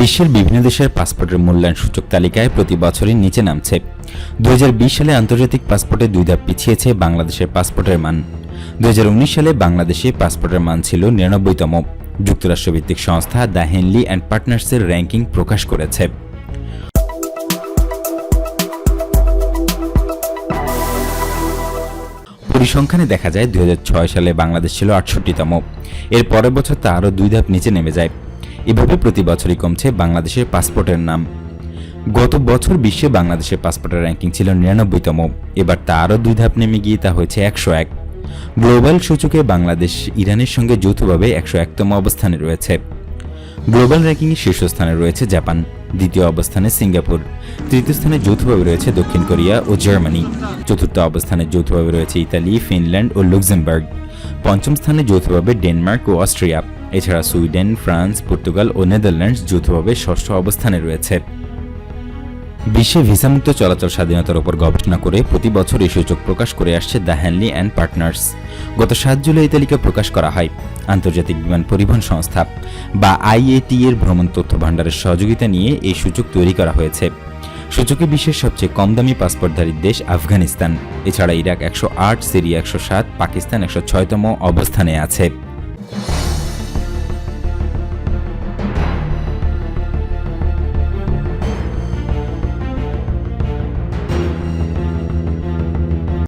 বিশ্বের বিভিন্ন দেশের পাসপোর্টের মূল্যায়ন সূচক তালিকায় প্রতি বছরই নিচে নামছে। দুই হাজার বিশ সালে আন্তর্জাতিক পাসপোর্টে দুই ধাপ পিছিয়েছে বাংলাদেশের পাসপোর্টের মান। দু হাজার উনিশ সালে বাংলাদেশে পাসপোর্টের মান ছিল নিরানব্বইতম। যুক্তরাষ্ট্রভিত্তিক সংস্থা দ্য হেনলি অ্যান্ড পার্টনার্সের র্যাঙ্কিং প্রকাশ করেছে। পরিসংখ্যানে দেখা যায়, দুই হাজার ছয় সালে বাংলাদেশ ছিল আটষট্টিতম। এর পরের বছর তা আরও দুই ধাপ নিচে নেমে যায়। এভাবে প্রতি বছরই কমছে বাংলাদেশের পাসপোর্টের নাম। গত বছর বিশ্বে বাংলাদেশের পাসপোর্টের র্যাঙ্কিং ছিল নিরানব্বইতম। এবার তা আরও দুই ধাপ নেমে গিয়ে তা হয়েছে একশো এক। গ্লোবাল সূচকে বাংলাদেশ ইরানের সঙ্গে যৌথভাবে একশো একতম অবস্থানে রয়েছে। গ্লোবাল র্যাঙ্কিংয়ে শীর্ষস্থানে রয়েছে জাপান, দ্বিতীয় অবস্থানে সিঙ্গাপুর, তৃতীয় স্থানে যৌথভাবে রয়েছে দক্ষিণ কোরিয়া ও জার্মানি, চতুর্থ অবস্থানে যৌথভাবে রয়েছে ইতালি, ফিনল্যান্ড ও লুক্সেমবার্গ। পঞ্চম স্থানে যৌথভাবে ডেনমার্ক ও অস্ট্রিয়া। এছাড়া সুইডেন, ফ্রান্স, পর্তুগাল ও নেদারল্যান্ডস যৌথভাবে ষষ্ঠ অবস্থানে রয়েছে। বিশ্বে ভিসামুক্ত চলাচল স্বাধীনতার উপর গবেষণা করে প্রতি বছর এই সূচক প্রকাশ করে আসছে দ্য হ্যানলি অ্যান্ড পার্টনার্স। গত সাত জুলাই এই তালিকা প্রকাশ করা হয়। আন্তর্জাতিক বিমান পরিবহন সংস্থা বা আইএটি এর ভ্রমণ তথ্য ভাণ্ডারের সহযোগিতা নিয়ে এই সূচক তৈরি করা হয়েছে। সূচকে বিশ্বের সবচেয়ে কম দামি পাসপোর্টধারী দেশ আফগানিস্তান। এছাড়া ইরাক একশো আট, সিরিয়া একশো সাত, পাকিস্তান একশো ছয়তম অবস্থানে আছে।